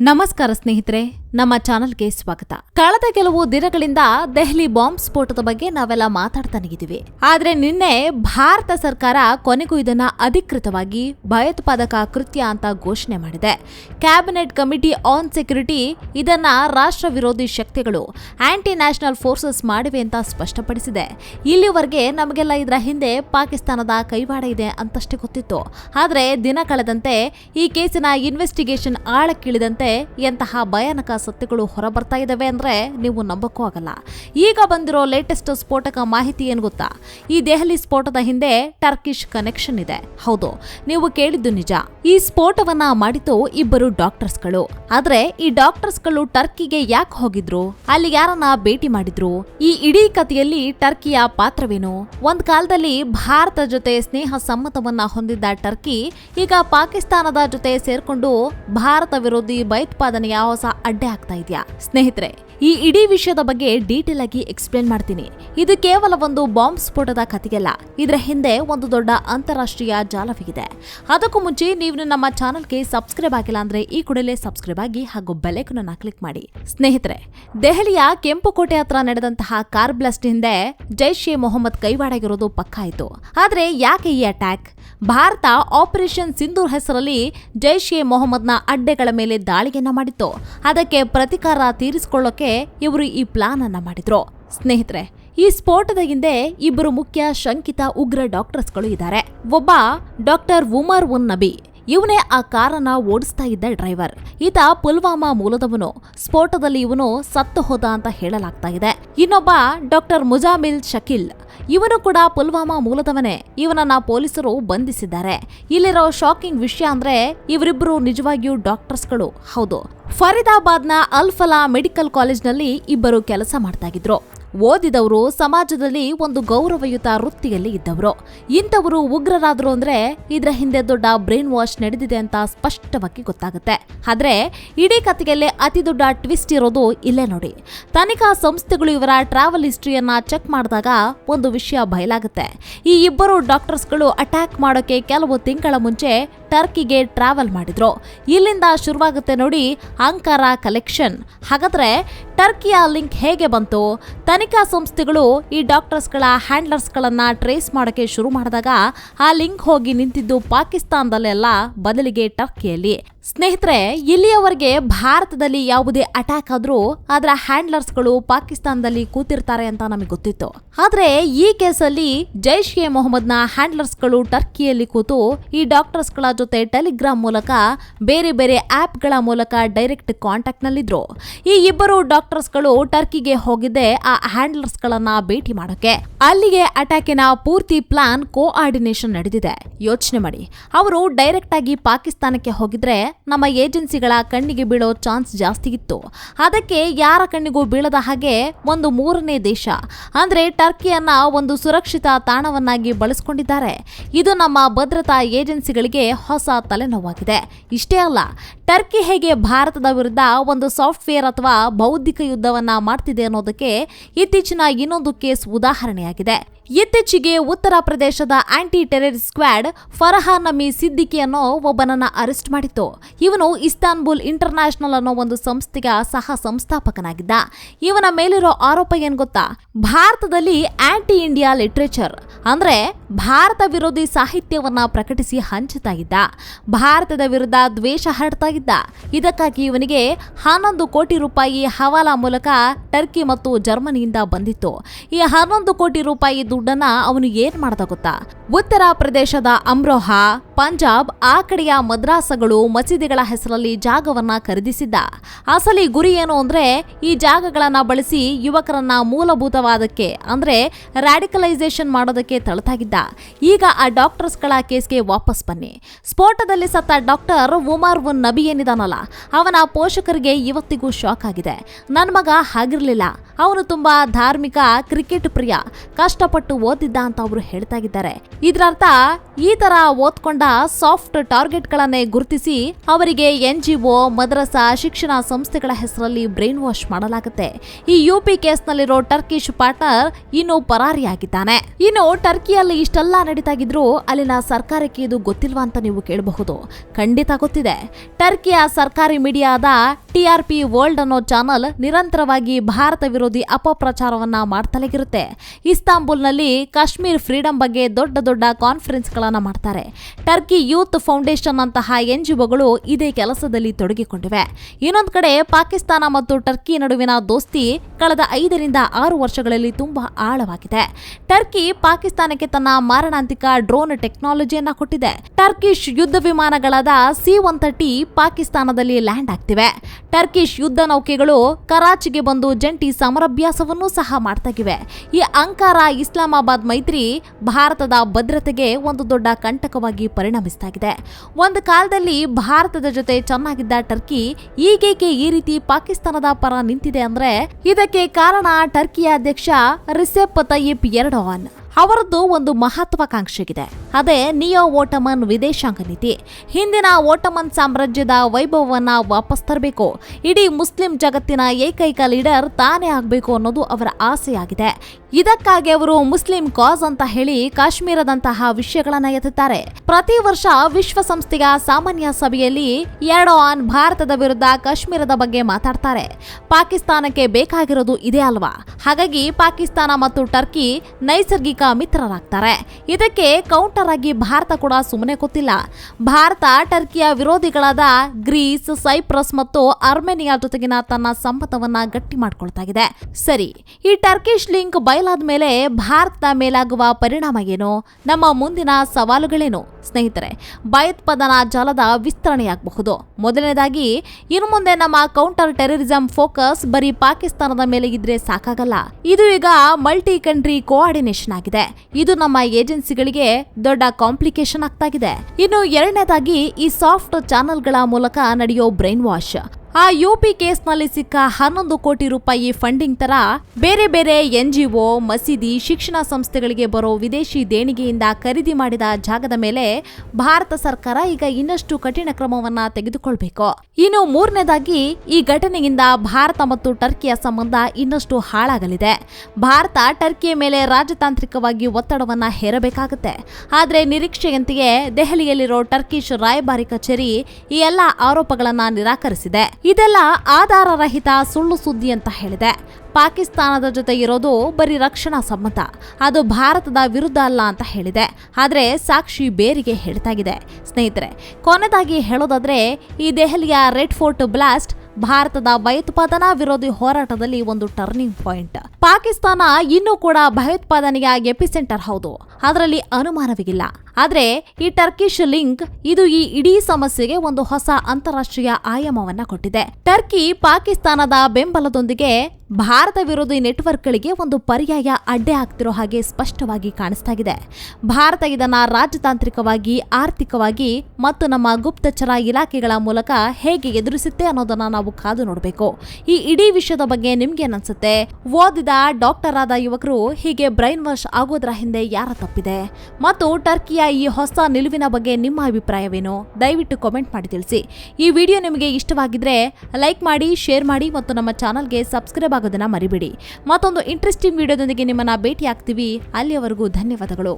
ನಮಸ್ಕಾರ ಸ್ನೇಹಿತರೆ. ನಮ್ಮ ಚಾನೆಲ್ಗೆ ಸ್ವಾಗತ. ಕಳೆದ ಕೆಲವು ದಿನಗಳಿಂದ ದೆಹಲಿ ಬಾಂಬ್ ಸ್ಫೋಟದ ಬಗ್ಗೆ ನಾವೆಲ್ಲ ಮಾತಾಡ್ತಾನೆ ಇದ್ದೀವಿ ಆದ್ರೆ ನಿನ್ನೆ ಭಾರತ ಸರ್ಕಾರ ಕೊನೆಗೂ ಇದನ್ನ ಅಧಿಕೃತವಾಗಿ ಭಯೋತ್ಪಾದಕ ಕೃತ್ಯ ಅಂತ ಘೋಷಣೆ ಮಾಡಿದೆ. ಕ್ಯಾಬಿನೆಟ್ ಕಮಿಟಿ ಆನ್ ಸೆಕ್ಯುರಿಟಿ ಇದನ್ನ ರಾಷ್ಟ್ರ ವಿರೋಧಿ ಶಕ್ತಿಗಳು ಆಂಟಿ ನ್ಯಾಷನಲ್ ಫೋರ್ಸಸ್ ಮಾಡಿವೆ ಅಂತ ಸ್ಪಷ್ಟಪಡಿಸಿದೆ. ಇಲ್ಲಿವರೆಗೆ ನಮಗೆಲ್ಲ ಇದರ ಹಿಂದೆ ಪಾಕಿಸ್ತಾನದ ಕೈವಾಡ ಇದೆ ಅಂತಷ್ಟೇ ಗೊತ್ತಿತ್ತು. ಆದ್ರೆ ದಿನ ಕಳೆದಂತೆ ಈ ಕೇಸಿನ ಇನ್ವೆಸ್ಟಿಗೇಷನ್ ಆಳಕ್ಕಿಳಿದಂತೆ ಎಂತಹ ಭಯಾನಕ ಸತ್ಯಗಳು ಹೊರಬರ್ತಾ ಇದ್ದಾವೆ ಅಂದ್ರೆ ನೀವು ನಂಬಕ್ಕೂ ಆಗಲ್ಲ. ಈಗ ಬಂದಿರೋ ಲೇಟೆಸ್ಟ್ ಸ್ಫೋಟಕ ಮಾಹಿತಿ ಏನು ಗೊತ್ತಾ? ಈ ದೆಹಲಿ ಸ್ಫೋಟದ ಹಿಂದೆ ಟರ್ಕಿಶ್ ಕನೆಕ್ಷನ್ ಇದೆ. ಹೌದು, ನೀವು ಕೇಳಿದ್ದು ನಿಜ. ಈ ಸ್ಫೋಟವನ್ನ ಮಾಡಿತು ಇಬ್ಬರು ಡಾಕ್ಟರ್ಸ್ಗಳು ಆದ್ರೆ ಈ ಡಾಕ್ಟರ್ಸ್ಗಳು ಟರ್ಕಿಗೆ ಯಾಕೆ ಹೋಗಿದ್ರು? ಅಲ್ಲಿ ಯಾರನ್ನ ಭೇಟಿ ಮಾಡಿದ್ರು? ಈ ಇಡೀ ಕಥೆಯಲ್ಲಿ ಟರ್ಕಿಯ ಪಾತ್ರವೇನು? ಒಂದ್ ಕಾಲದಲ್ಲಿ ಭಾರತ ಜೊತೆ ಸ್ನೇಹ ಸಮ್ಮತವನ್ನ ಹೊಂದಿದ್ದ ಟರ್ಕಿ ಈಗ ಪಾಕಿಸ್ತಾನದ ಜೊತೆ ಸೇರ್ಕೊಂಡು ಭಾರತ ವಿರೋಧಿ ಭಯೋತ್ಪಾದನೆಯ ಹೊಸ ಅಡ್ಡೆ ಆಗ್ತಾ ಇದೆಯಾ? ಸ್ನೇಹಿತರೆ ಈ ಇಡೀ ವಿಷಯದ ಬಗ್ಗೆ ಡೀಟೇಲ್ ಆಗಿ ಎಕ್ಸ್ಪ್ಲೇನ್ ಮಾಡ್ತೀನಿ. ಇದು ಕೇವಲ ಒಂದು ಬಾಂಬ್ ಸ್ಫೋಟದ ಕಥೆಯಲ್ಲ. ಇದರ ಹಿಂದೆ ಒಂದು ದೊಡ್ಡ ಅಂತಾರಾಷ್ಟ್ರೀಯ ಜಾಲವಿದೆ. ಅದಕ್ಕೂ ಮುಂಚೆ ನೀವು ನಮ್ಮ ಚಾನಲ್ಗೆ ಸಬ್ಸ್ಕ್ರೈಬ್ ಆಗಿಲ್ಲ ಅಂದ್ರೆ ಈ ಕೂಡಲೇ ಸಬ್ಸ್ಕ್ರೈಬ್ ಆಗಿ ಹಾಗೂ ಬೆಲೆಕನ್ನ ಕ್ಲಿಕ್ ಮಾಡಿ. ಸ್ನೇಹಿತರೆ, ದೆಹಲಿಯ ಕೆಂಪುಕೋಟೆ ಹತ್ರ ನಡೆದಂತಹ ಕಾರ್ ಬ್ಲಾಸ್ಟ್ ಹಿಂದೆ ಜೈಷ್ ಎ ಮೊಹಮ್ಮದ್ ಕೈವಾಡಾಗಿರೋದು ಪಕ್ಕಾ ಆಯಿತು ಆದರೆ ಯಾಕೆ ಈ ಅಟ್ಯಾಕ್ ಭಾರತ ಆಪರೇಷನ್ ಸಿಂಧೂರ್ ಹೆಸರಲ್ಲಿ ಜೈಷ್ ಎ ಮೊಹಮ್ಮದ್ನ ಅಡ್ಡೆಗಳ ಮೇಲೆ ದಾಳಿಯನ್ನ ಮಾಡಿತ್ತು. ಅದಕ್ಕೆ ಪ್ರತಿಕಾರ ತೀರಿಸಿಕೊಳ್ಳೋಕೆ ಇವರು ಈ ಪ್ಲಾನ್ ಅನ್ನ ಮಾಡಿದ್ರು. ಸ್ನೇಹಿತರೆ, ಈ ಸ್ಫೋಟದ ಹಿಂದೆ ಇಬ್ಬರು ಮುಖ್ಯ ಶಂಕಿತ ಉಗ್ರ ಡಾಕ್ಟರ್ಸ್ಗಳು ಇದ್ದಾರೆ. ಒಬ್ಬ ಡಾಕ್ಟರ್ ಉಮರ್ ಉನ್ ನಬಿ ಇವನೇ ಆ ಕಾರನ್ನ ಓಡಿಸ್ತಾ ಇದ್ದ ಡ್ರೈವರ್. ಈತ ಪುಲ್ವಾಮಾ ಮೂಲದವನು. ಸ್ಫೋಟದಲ್ಲಿ ಇವನು ಸತ್ತು ಹೋದ ಅಂತ ಹೇಳಲಾಗ್ತಾ ಇದೆ. ಇನ್ನೊಬ್ಬ ಡಾಕ್ಟರ್ ಮುಜಾಮಿಲ್ ಶಕೀಲ್. ಇವನು ಕೂಡ ಪುಲ್ವಾಮಾ ಮೂಲದವನೇ. ಇವನನ್ನ ಪೊಲೀಸರು ಬಂಧಿಸಿದ್ದಾರೆ. ಇಲ್ಲಿರೋ ಶಾಕಿಂಗ್ ವಿಷಯ ಅಂದ್ರೆ ಇವರಿಬ್ರು ನಿಜವಾಗಿಯೂ ಡಾಕ್ಟರ್ಸ್ಗಳು. ಹೌದು. ಫರೀದಾಬಾದ್ನ ಅಲ್ಫಲಾ ಮೆಡಿಕಲ್ ಕಾಲೇಜ್ನಲ್ಲಿ ಇಬ್ಬರು ಕೆಲಸ ಮಾಡ್ತಾ ಇದ್ರು. ಓದಿದವರು ಸಮಾಜದಲ್ಲಿ ಒಂದು ಗೌರವಯುತ ವೃತ್ತಿಯಲ್ಲಿ ಇದ್ದವರು. ಇಂಥವರು ಉಗ್ರರಾದರು ಅಂದ್ರೆ ಇದರ ಹಿಂದೆ ದೊಡ್ಡ ಬ್ರೈನ್ ವಾಶ್ ನಡೆದಿದೆ ಅಂತ ಸ್ಪಷ್ಟವಾಗಿ ಗೊತ್ತಾಗುತ್ತೆ. ಆದ್ರೆ ಇಡೀ ಕಥೆಯಲ್ಲೇ ಅತಿ ದೊಡ್ಡ ಟ್ವಿಸ್ಟ್ ಇರೋದು ಇಲ್ಲೇ ನೋಡಿ. ತನಿಖಾ ಸಂಸ್ಥೆಗಳು ಇವರ ಟ್ರಾವೆಲ್ ಹಿಸ್ಟ್ರಿಯನ್ನ ಚೆಕ್ ಮಾಡಿದಾಗ ಒಂದು ವಿಷಯ ಬಯಲಾಗುತ್ತೆ. ಈ ಇಬ್ಬರು ಡಾಕ್ಟರ್ಸ್ಗಳು ಅಟ್ಯಾಕ್ ಮಾಡೋಕೆ ಕೆಲವು ತಿಂಗಳ ಮುಂಚೆ ಟರ್ಕಿಗೆ ಟ್ರಾವೆಲ್ ಮಾಡಿದ್ರು. ಇಲ್ಲಿಂದ ಶುರುವಾಗುತ್ತೆ ನೋಡಿ ಅಂಕಾರ ಕಲೆಕ್ಷನ್ ಹಾಗಾದ್ರೆ ಟರ್ಕಿಯ ಲಿಂಕ್ ಹೇಗೆ ಬಂತು? ತನಿಖಾ ಸಂಸ್ಥೆಗಳು ಈ ಡಾಕ್ಟರ್ಸ್ಗಳ ಹ್ಯಾಂಡ್ಲರ್ಸ್ಗಳನ್ನ ಟ್ರೇಸ್ ಮಾಡೋಕೆ ಶುರು ಮಾಡಿದಾಗ ಆ ಲಿಂಕ್ ಹೋಗಿ ನಿಂತಿದ್ದು ಪಾಕಿಸ್ತಾನದಲ್ಲೆಲ್ಲ ಬದಲಿಗೆ ಟರ್ಕಿಯಲ್ಲಿ. ಸ್ನೇಹಿತರೆ, ಇಲ್ಲಿಯವರೆಗೆ ಭಾರತದಲ್ಲಿ ಯಾವುದೇ ಅಟ್ಯಾಕ್ ಆದ್ರೂ ಅದರ ಹ್ಯಾಂಡ್ಲರ್ಸ್ಗಳು ಪಾಕಿಸ್ತಾನದಲ್ಲಿ ಕೂತಿರ್ತಾರೆ ಅಂತ ನಮಗೆ ಗೊತ್ತಿತ್ತು. ಆದರೆ ಈ ಕೇಸಲ್ಲಿ ಜೈಷ್ ಎ ಮೊಹಮ್ಮದ್ನ ಹ್ಯಾಂಡ್ಲರ್ಸ್ಗಳು ಟರ್ಕಿಯಲ್ಲಿ ಕೂತು ಈ ಡಾಕ್ಟರ್ಸ್ಗಳ ಜೊತೆ ಟೆಲಿಗ್ರಾಮ್ ಮೂಲಕ ಬೇರೆ ಬೇರೆ ಆ್ಯಪ್ಗಳ ಮೂಲಕ ಡೈರೆಕ್ಟ್ ಕಾಂಟ್ಯಾಕ್ಟ್ನಲ್ಲಿದ್ದರು ಈ ಇಬ್ಬರು ಡಾಕ್ಟರ್ಸ್ಗಳು ಟರ್ಕಿಗೆ ಹೋಗಿದ್ದೆ ಆ ಹ್ಯಾಂಡ್ಲರ್ಸ್ಗಳನ್ನ ಭೇಟಿ ಮಾಡೋಕೆ. ಅಲ್ಲಿಗೆ ಅಟ್ಯಾಕಿನ ಪೂರ್ತಿ ಪ್ಲಾನ್ ಕೋಆರ್ಡಿನೇಷನ್ ನಡೆದಿದೆ. ಯೋಚನೆ ಮಾಡಿ. ಅವರು ಡೈರೆಕ್ಟ್ ಆಗಿ ಪಾಕಿಸ್ತಾನಕ್ಕೆ ಹೋಗಿದ್ರೆ ನಮ್ಮ ಏಜೆನ್ಸಿಗಳ ಕಣ್ಣಿಗೆ ಬೀಳೋ ಚಾನ್ಸ್ ಜಾಸ್ತಿ ಇತ್ತು. ಅದಕ್ಕೆ ಯಾರ ಕಣ್ಣಿಗೂ ಬೀಳದ ಹಾಗೆ ಒಂದು ಮೂರನೇ ದೇಶ, ಅಂದ್ರೆ ಟರ್ಕಿಯನ್ನ ಒಂದು ಸುರಕ್ಷಿತ ತಾಣವನ್ನಾಗಿ ಬಳಸಿಕೊಂಡಿದ್ದಾರೆ. ಇದು ನಮ್ಮ ಭದ್ರತಾ ಏಜೆನ್ಸಿಗಳಿಗೆ ಹೊಸ ತಲೆನೋವಾಗಿದೆ. ಇಷ್ಟೇ ಅಲ್ಲ, ಟರ್ಕಿ ಹೇಗೆ ಭಾರತದ ವಿರುದ್ಧ ಒಂದು ಸಾಫ್ಟ್ವೇರ್ ಅಥವಾ ಬೌದ್ಧಿಕ ಯುದ್ಧವನ್ನ ಮಾಡ್ತಿದೆ ಅನ್ನೋದಕ್ಕೆ ಇತ್ತೀಚಿನ ಇನ್ನೊಂದು ಕೇಸ್ ಉದಾಹರಣೆಯಾಗಿದೆ. ಇತ್ತೀಚೆಗೆ ಉತ್ತರ ಪ್ರದೇಶದ anti terror squad Farha Nami Siddiqui ಅನ್ನೋ ಒಬ್ಬನನ್ನ ಅರೆಸ್ಟ್ ಮಾಡಿತ್ತು. ಇವನು ಇಸ್ತಾನ್ಬುಲ್ ಇಂಟರ್ನ್ಯಾಷನಲ್ ಅನ್ನೋ ಒಂದು ಸಂಸ್ಥೆಗೆ ಸಹ ಸಂಸ್ಥಾಪಕನಾಗಿದ್ದ. ಇವನ ಮೇಲಿರೋ ಆರೋಪ ಏನ್ ಗೊತ್ತಾ? ಭಾರತದಲ್ಲಿ ಆಂಟಿ ಇಂಡಿಯಾ ಲಿಟ್ರೇಚರ್ ಅಂದ್ರೆ ಭಾರತ ವಿರೋಧಿ ಸಾಹಿತ್ಯವನ್ನ ಪ್ರಕಟಿಸಿ ಹಂಚುತ್ತಾಗಿದ್ದ. ಭಾರತದ ವಿರುದ್ಧ ದ್ವೇಷ ಹರಡ್ತಾ ಇದ್ದ ಇದಕ್ಕಾಗಿ ಇವನಿಗೆ ಹನ್ನೊಂದು ಕೋಟಿ ರೂಪಾಯಿ ಹವಾಲಾ ಮೂಲಕ ಟರ್ಕಿ ಮತ್ತು ಜರ್ಮನಿಯಿಂದ ಬಂದಿತ್ತು. ಈ ಹನ್ನೊಂದು ಕೋಟಿ ರೂಪಾಯಿ ದುಡ್ಡನ್ನ ಅವನು ಏನ್ ಮಾಡ್ದ ಗೊತ್ತಾ? ಉತ್ತರ ಪ್ರದೇಶದ ಅಮ್ರೋಹಾ ಪಂಜಾಬ್ ಆ ಕಡೆಯ ಮದ್ರಾಸಗಳು ಮಸೀದಿಗಳ ಹೆಸರಲ್ಲಿ ಜಾಗವನ್ನ ಖರೀದಿಸಿದ್ದ. ಅಸಲಿ ಗುರಿ ಏನು ಅಂದ್ರೆ ಈ ಜಾಗಗಳನ್ನ ಬಳಸಿ ಯುವಕರನ್ನ ಮೂಲಭೂತವಾದಕ್ಕೆ ಅಂದ್ರೆ ರ್ಯಾಡಿಕಲೈಸೇಷನ್ ಮಾಡೋದಕ್ಕೆ ತಳತಾಗಿದ್ದ. ಈಗ ಆ ಡಾಕ್ಟರ್ಸ್ಗಳ ಕೇಸ್ಗೆ ವಾಪಸ್ ಬನ್ನಿ. ಸ್ಫೋಟದಲ್ಲಿ ಸತ್ತ ಡಾಕ್ಟರ್ ಉಮರ್ ಉನ್ ನಬಿ ಏನಿದಾನಲ್ಲ, ಅವನ ಪೋಷಕರಿಗೆ ಇವತ್ತಿಗೂ ಶಾಕ್ ಆಗಿದೆ. ನನ್ನ ಮಗ ಹಾಗಿರ್ಲಿಲ್ಲ. ಅವನು ತುಂಬಾ ಧಾರ್ಮಿಕ, ಕ್ರಿಕೆಟ್ ಪ್ರಿಯ, ಕಷ್ಟಪಟ್ಟು ಓದಿದ್ದ ಅಂತ ಅವರು ಹೇಳ್ತಾ ಇದ್ದಾರೆ. ಇದರರ್ಥ ಈ ತರ ಓದ್ಕೊಂಡ ಸಾಫ್ಟ್ ಟಾರ್ಗೆಟ್ಗಳನ್ನೇ ಗುರುತಿಸಿ ಅವರಿಗೆ ಎನ್ಜಿಒ, ಮದ್ರಸಾ, ಶಿಕ್ಷಣ ಸಂಸ್ಥೆಗಳ ಹೆಸರಲ್ಲಿ ಬ್ರೈನ್ ವಾಶ್ ಮಾಡಲಾಗುತ್ತೆ. ಈ ಯುಪಿ ಕೇಸ್ನಲ್ಲಿರೋ ಟರ್ಕಿಶ್ ಪಾರ್ಟ್ನರ್ ಇನ್ನು ಪರಾರಿಯಾಗಿದ್ದಾನೆ. ಇನ್ನು ಟರ್ಕಿಯಲ್ಲಿ ಇಷ್ಟೆಲ್ಲ ನಡೀತಾಗಿದ್ರು ಅಲ್ಲಿನ ಸರ್ಕಾರಕ್ಕೆ ಇದು ಗೊತ್ತಿಲ್ವಾ ಅಂತ ನೀವು ಕೇಳಬಹುದು. ಖಂಡಿತ ಗೊತ್ತಿದೆ. ಟರ್ಕಿಯ ಸರ್ಕಾರಿ ಮೀಡಿಯಾದ ಟಿಆರ್ಪಿ ವರ್ಲ್ಡ್ ಅನ್ನೋ ಚಾನಲ್ ನಿರಂತರವಾಗಿ ಭಾರತ ವಿರೋಧಿ ಅಪಪ್ರಚಾರವನ್ನ ಮಾಡ್ತಲೇಗಿರುತ್ತೆ ಇಸ್ತಾಂಬುಲ್ನಲ್ಲಿ ಕಾಶ್ಮೀರ್ ಫ್ರೀಡಂ ಬಗ್ಗೆ ದೊಡ್ಡ ದೊಡ್ಡ ಕಾನ್ಫರೆನ್ಸ್ಗಳನ್ನ ಮಾಡ್ತಾರೆ. ಟರ್ಕಿ ಯೂತ್ ಫೌಂಡೇಶನ್ ಅಂತಹ ಎನ್ಜಿಒಗಳು ಇದೇ ಕೆಲಸದಲ್ಲಿ ತೊಡಗಿಕೊಂಡಿವೆ. ಇನ್ನೊಂದು ಕಡೆ ಪಾಕಿಸ್ತಾನ ಮತ್ತು ಟರ್ಕಿ ನಡುವಿನ ದೋಸ್ತಿ ಕಳೆದ ಐದರಿಂದ ಆರು ವರ್ಷಗಳಲ್ಲಿ ತುಂಬಾ ಆಳವಾಗಿದೆ. ಟರ್ಕಿ ಪಾಕಿಸ್ತಾನಕ್ಕೆ ತನ್ನ ಮಾರಣಾಂತಿಕ ಡ್ರೋನ್ ಟೆಕ್ನಾಲಜಿಯನ್ನ ಕೊಟ್ಟಿದೆ. ಟರ್ಕಿಶ್ ಯುದ್ಧ ವಿಮಾನಗಳಾದ ಸಿ ಒನ್ ತರ್ಟಿ ಪಾಕಿಸ್ತಾನದಲ್ಲಿ ಲ್ಯಾಂಡ್ ಆಗ್ತಿವೆ. ಟರ್ಕಿಶ್ ಯುದ್ಧ ನೌಕೆಗಳು ಕರಾಚಿಗೆ ಬಂದು ಜಂಟಿ ಸಮರಭ್ಯಾಸವನ್ನೂ ಸಹ ಮಾಡ್ತಾಗಿವೆ. ಈ ಅಂಕಾರ ಇಸ್ಲಾಮಾಬಾದ್ ಮೈತ್ರಿ ಭಾರತದ ಭದ್ರತೆಗೆ ಒಂದು ದೊಡ್ಡ ಕಂಟಕವಾಗಿ ಪರಿಣಮಿಸ್ತಾಗಿದೆ. ಒಂದು ಕಾಲದಲ್ಲಿ ಭಾರತದ ಜೊತೆ ಚೆನ್ನಾಗಿದ್ದ ಟರ್ಕಿ ಈಗೇಕೆ ಈ ರೀತಿ ಪಾಕಿಸ್ತಾನದ ಪರ ನಿಂತಿದೆ ಅಂದ್ರೆ ಇದಕ್ಕೆ ಕಾರಣ ಟರ್ಕಿಯ ಅಧ್ಯಕ್ಷ ರಿಸೆಪ್ ತಯ್ಯಿಪ್ ಎರಡೋನ್ ಅವರದ್ದು ಒಂದು ಮಹತ್ವಾಕಾಂಕ್ಷೆಗಿದೆ. ಅದೇ ನಿಯೋ ಓಟಮನ್ ವಿದೇಶಾಂಗ ನೀತಿ. ಹಿಂದಿನ ಓಟಮನ್ ಸಾಮ್ರಾಜ್ಯದ ವೈಭವವನ್ನ ವಾಪಸ್ ತರಬೇಕು. ಇಡೀ ಮುಸ್ಲಿಂ ಜಗತ್ತಿನ ಏಕೈಕ ಲೀಡರ್ ತಾನೇ ಆಗಬೇಕು ಅನ್ನೋದು ಅವರ ಆಸೆಯಾಗಿದೆ. ಇದಕ್ಕಾಗಿ ಅವರು ಮುಸ್ಲಿಂ ಕಾಸ್ ಅಂತ ಹೇಳಿ ಕಾಶ್ಮೀರದಂತಹ ವಿಷಯಗಳನ್ನ ಎತ್ತುತ್ತಾರೆ ಪ್ರತಿ ವರ್ಷ ವಿಶ್ವಸಂಸ್ಥೆಯ ಸಾಮಾನ್ಯ ಸಭೆಯಲ್ಲಿ ಎರಡೋಆನ್ ಭಾರತದ ವಿರುದ್ಧ ಕಾಶ್ಮೀರದ ಬಗ್ಗೆ ಮಾತಾಡ್ತಾರೆ. ಪಾಕಿಸ್ತಾನಕ್ಕೆ ಬೇಕಾಗಿರೋದು ಇದೇ ಅಲ್ವಾ? ಹಾಗಾಗಿ ಪಾಕಿಸ್ತಾನ ಮತ್ತು ಟರ್ಕಿ ನೈಸರ್ಗಿಕ ಮಿತ್ರರಾಗ್ತಾರೆ. ಇದಕ್ಕೆ ಕೌಂಟರ್ ಆಗಿ ಭಾರತ ಕೂಡ ಸುಮ್ಮನೆ ಗೊತ್ತಿಲ್ಲ ಭಾರತ ಟರ್ಕಿಯ ವಿರೋಧಿಗಳಾದ ಗ್ರೀಸ್, ಸೈಪ್ರಸ್ ಮತ್ತು ಅರ್ಮೇನಿಯಾ ಜೊತೆಗಿನ ತನ್ನ ಸಂಬಂಧವನ್ನ ಗಟ್ಟಿ ಮಾಡ್ಕೊಳ್ತಾಗಿದೆ ಸರಿ, ಈ ಟರ್ಕಿಶ್ ಲಿಂಕ್ ಬಯಲಾದ ಮೇಲೆ ಭಾರತದ ಮೇಲಾಗುವ ಪರಿಣಾಮ ಏನು? ನಮ್ಮ ಮುಂದಿನ ಸವಾಲುಗಳೇನು? ಸ್ನೇಹಿತರೆ, ಭಯೋತ್ಪಾದನಾ ಜಾಲದ ವಿಸ್ತರಣೆಯಾಗಬಹುದು. ಮೊದಲನೇದಾಗಿ, ಇನ್ನು ಮುಂದೆ ನಮ್ಮ ಕೌಂಟರ್ ಟೆರರಿಸಂ ಫೋಕಸ್ ಬರೀ ಪಾಕಿಸ್ತಾನದ ಮೇಲೆ ಇದ್ರೆ ಸಾಕಾಗಲ್ಲ. ಇದು ಈಗ ಮಲ್ಟಿ ಕಂಟ್ರಿ ಕೋಆರ್ಡಿನೇಷನ್ ಆಗಿದೆ. ಇದು ನಮ್ಮ ಏಜೆನ್ಸಿಗಳಿಗೆ ದೊಡ್ಡ ಕಾಂಪ್ಲಿಕೇಶನ್ ಇದೆ ಇನ್ನು ಎರಡನೇದಾಗಿ, ಈ ಸಾಫ್ಟ್ ಚಾನೆಲ್ಗಳ ಮೂಲಕ ನಡೆಯೋ ಬ್ರೈನ್ ವಾಶ್ ಆ ಯುಪಿ ಕೇಸ್ನಲ್ಲಿ ಸಿಕ್ಕ ಹನ್ನೊಂದು ಕೋಟಿ ರೂಪಾಯಿ ಫಂಡಿಂಗ್ ತರ ಬೇರೆ ಬೇರೆ ಎನ್ಜಿಒ, ಮಸೀದಿ, ಶಿಕ್ಷಣ ಸಂಸ್ಥೆಗಳಿಗೆ ಬರೋ ವಿದೇಶಿ ದೇಣಿಗೆಯಿಂದ ಖರೀದಿ ಮಾಡಿದ ಜಾಗದ ಮೇಲೆ ಭಾರತ ಸರ್ಕಾರ ಈಗ ಇನ್ನಷ್ಟು ಕಠಿಣ ಕ್ರಮವನ್ನ ತೆಗೆದುಕೊಳ್ಬೇಕು. ಇನ್ನು ಮೂರನೇದಾಗಿ, ಈ ಘಟನೆಯಿಂದ ಭಾರತ ಮತ್ತು ಟರ್ಕಿಯ ಸಂಬಂಧ ಇನ್ನಷ್ಟು ಹಾಳಾಗಲಿದೆ. ಭಾರತ ಟರ್ಕಿಯ ಮೇಲೆ ರಾಜತಾಂತ್ರಿಕವಾಗಿ ಒತ್ತಡವನ್ನ ಹೇರಬೇಕಾಗುತ್ತೆ. ಆದರೆ ನಿರೀಕ್ಷೆಯಂತೆಯೇ ದೆಹಲಿಯಲ್ಲಿರೋ ಟರ್ಕಿಶ್ ರಾಯಭಾರಿ ಕಚೇರಿ ಈ ಎಲ್ಲ ಆರೋಪಗಳನ್ನ ನಿರಾಕರಿಸಿದೆ. ಇದೆಲ್ಲ ಆಧಾರರಹಿತ ಸುಳ್ಳು ಸುದ್ದಿ ಅಂತ ಹೇಳಿದೆ. ಪಾಕಿಸ್ತಾನದ ಜೊತೆ ಇರೋದು ಬರೀ ರಕ್ಷಣಾ ಸಮ್ಮತ ಅದು ಭಾರತದ ವಿರುದ್ಧ ಅಲ್ಲ ಅಂತ ಹೇಳಿದೆ. ಆದರೆ ಸಾಕ್ಷಿ ಬೇರಿಗೆ ಹೇಳ್ತಾಗಿದೆ. ಸ್ನೇಹಿತರೆ, ಕೊನೆದಾಗಿ ಹೇಳೋದಾದ್ರೆ, ಈ ದೆಹಲಿಯ ರೆಡ್ ಫೋರ್ಟ್ ಬ್ಲಾಸ್ಟ್ ಭಾರತದ ಭಯೋತ್ಪಾದನಾ ವಿರೋಧಿ ಹೋರಾಟದಲ್ಲಿ ಒಂದು ಟರ್ನಿಂಗ್ ಪಾಯಿಂಟ್ ಪಾಕಿಸ್ತಾನ ಇನ್ನೂ ಕೂಡ ಭಯೋತ್ಪಾದನೆಯ ಎಪಿಸೆಂಟರ್ ಹೌದು. ಅದರಲ್ಲಿ ಅನುಮಾನವಿಲ್ಲ. ಆದ್ರೆ ಈ ಟರ್ಕಿಶ್ ಲಿಂಕ್ ಇದು ಈ ಇಡೀ ಸಮಸ್ಯೆಗೆ ಒಂದು ಹೊಸ ಅಂತಾರಾಷ್ಟ್ರೀಯ ಆಯಾಮವನ್ನ ಕೊಟ್ಟಿದೆ. ಟರ್ಕಿ ಪಾಕಿಸ್ತಾನದ ಬೆಂಬಲದೊಂದಿಗೆ ಭಾರತ ವಿರೋಧಿ ನೆಟ್ವರ್ಕ್ಗಳಿಗೆ ಒಂದು ಪರ್ಯಾಯ ಅಡ್ಡೆ ಆಗ್ತಿರೋ ಹಾಗೆ ಸ್ಪಷ್ಟವಾಗಿ ಕಾಣಿಸ್ತಾ ಇದೆ ಭಾರತ ಇದನ್ನ ರಾಜತಾಂತ್ರಿಕವಾಗಿ, ಆರ್ಥಿಕವಾಗಿ ಮತ್ತು ನಮ್ಮ ಗುಪ್ತಚರ ಇಲಾಖೆಗಳ ಮೂಲಕ ಹೇಗೆ ಎದುರಿಸುತ್ತೆ ಅನ್ನೋದನ್ನ ನಾವು ಕಾದು ನೋಡಬೇಕು. ಈ ಇಡೀ ವಿಷಯದ ಬಗ್ಗೆ ನಿಮ್ಗೆ ಏನನ್ಸುತ್ತೆ ಓದಿದ ಡಾಕ್ಟರ್ ಆದ ಯುವಕರು ಹೀಗೆ ಬ್ರೈನ್ ವಾಶ್ ಆಗೋದ್ರ ಹಿಂದೆ ಯಾರ ತಪ್ಪಿದೆ? ಮತ್ತು ಟರ್ಕಿಯ ಈ ಹೊಸ ನಿಲುವಿನ ಬಗ್ಗೆ ನಿಮ್ಮ ಅಭಿಪ್ರಾಯವೇನು? ದಯವಿಟ್ಟು ಕಾಮೆಂಟ್ ಮಾಡಿ ತಿಳಿಸಿ. ಈ ವಿಡಿಯೋ ನಿಮಗೆ ಇಷ್ಟವಾಗಿದ್ರೆ ಲೈಕ್ ಮಾಡಿ ಶೇರ್ ಮಾಡಿ ಮತ್ತು ನಮ್ಮ ಚಾನಲ್ಗೆ ಸಬ್ಸ್ಕ್ರೈಬ್ ಆಗೋದನ್ನ ಮರಿಬೇಡಿ. ಮತ್ತೊಂದು ಇಂಟ್ರೆಸ್ಟಿಂಗ್ ವಿಡಿಯೋದೊಂದಿಗೆ ನಿಮ್ಮನ್ನ ಭೇಟಿ ಆಗ್ತೀವಿ ಅಲ್ಲಿಯವರೆಗೂ ಧನ್ಯವಾದಗಳು.